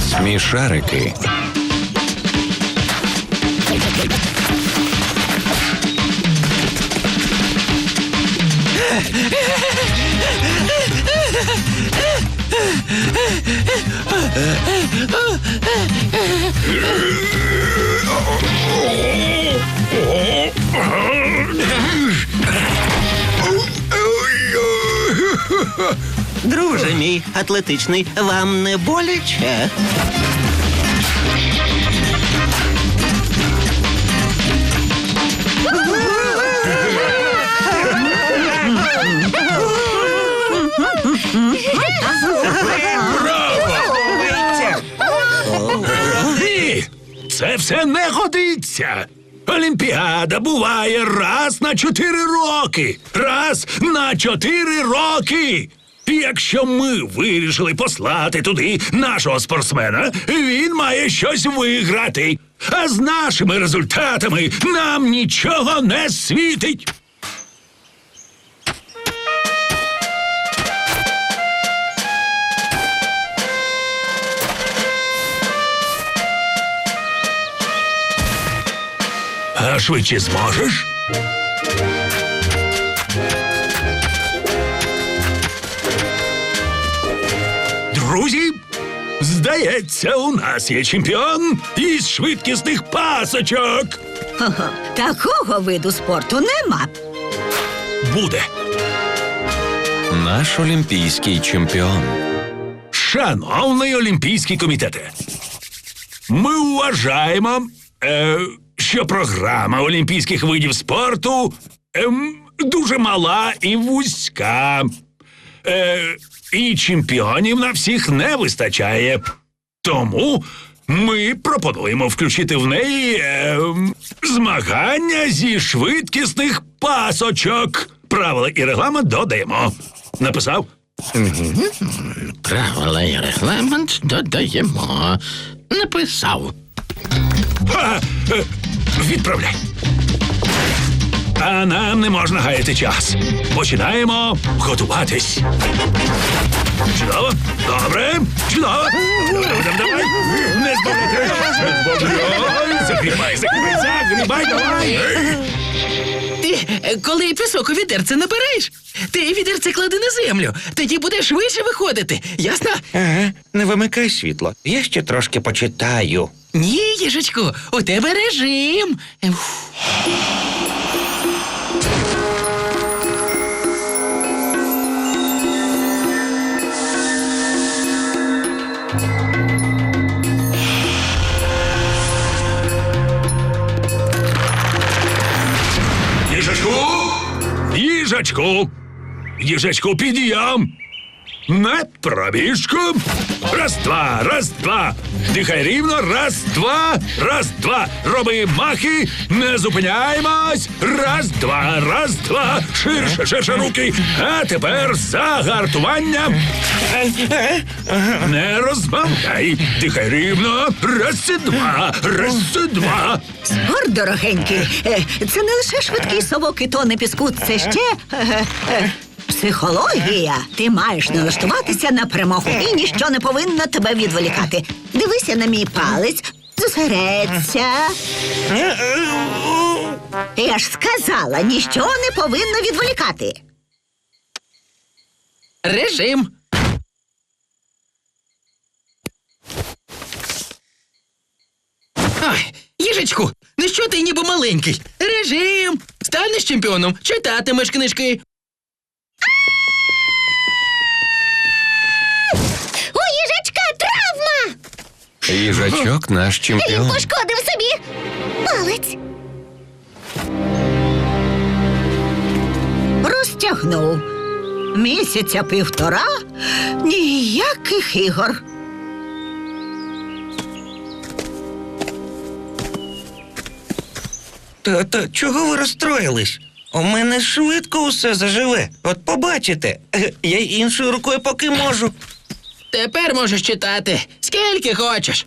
Смешарики. Yeah. Друже мій атлетичний, вам не боляче? Це все не годиться. Олімпіада буває раз на чотири роки. Раз на чотири роки. І якщо ми вирішили послати туди нашого спортсмена, він має щось виграти. А з нашими результатами нам нічого не світить. А швидше зможеш? Друзі, здається, у нас є чемпіон із швидкісних пасочок. Такого виду спорту нема. Буде. Наш олімпійський чемпіон. Шановний Олімпійський комітете, ми вважаємо, е, що програма олімпійських видів спорту ем, дуже мала і вузька. Е, і чемпіонів на всіх не вистачає. Тому ми пропонуємо включити в неї ем, змагання зі швидкісних пасочок. Правила і регламент додаємо. Написав? Правила і регламент додаємо. Написав. Ха! Е, Відправляй. А нам не можна гаяти час. Починаємо готуватись. Чудово. Добре. Чудово. Давай, давай, давай. Не збавляй. Загрібай, загрібай, загрібай, давай. Ти, е, коли пісок у відерце набираєш, ти відерце клади на землю, тоді буде швидше виходити. Ясно? Ага, не вимикай світло. Я ще трошки почитаю. Ні, їжачку, у тебе режим. Їжачку. Їжачку. Їжачку, підйом. На пробіжку. Раз, два, раз, два. Дихай рівно. Раз, два, раз, два. Роби махи. Не зупиняємось. Раз, два, раз, два. Ширше, ширше руки. А тепер загартування. Не розмовляй. Дихай рівно. Раз, і два. Раз, і два. Спорт, дорогенький, е, це не лише швидкий совок і тони піску, це ще е, е, психологія. Ти маєш налаштуватися на перемогу, і ніщо не повинно тебе відволікати. Дивися на мій палець, зосередься. Я ж сказала, ніщо не повинно відволікати. Режим. Ой, їжачку, ну що ти ніби маленький? Режим. Станеш чемпіоном, читатимеш книжки. Їжачок наш Він пошкодив собі палець. Розтягнув. Місяця півтора ніяких ігор. Та, та чого ви розстроїлись? У мене швидко усе заживе. От побачите, я й іншою рукою поки можу. Тепер можеш читати. Скільки хочеш.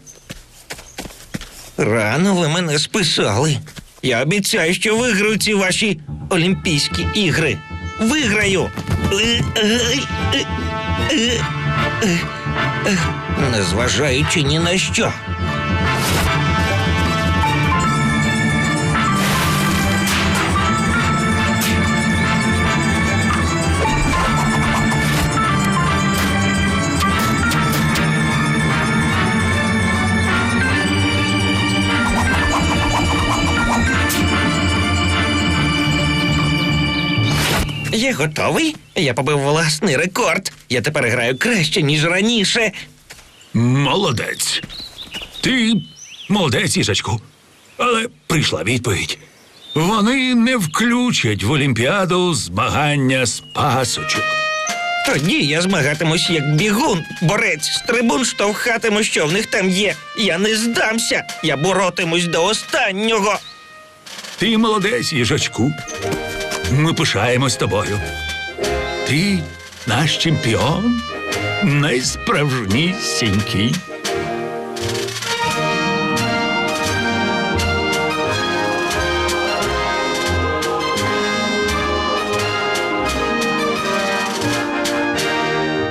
Рано ви мене списали. Я обіцяю, що виграю ці ваші Олімпійські ігри. Виграю. Незважаючи ні на що. Я готовий. Я побив власний рекорд. Я тепер граю краще, ніж раніше. Молодець. Ти молодець, їжачку. Але прийшла відповідь. Вони не включать в Олімпіаду змагання з пасочок. Тоді я змагатимусь як бігун, борець, стрибун штовхатиму, що в них там є. Я не здамся. Я боротимусь до останнього. Ти молодець, їжачку. Ми пишаємось тобою. Ти наш чемпіон, найсправжнісінький.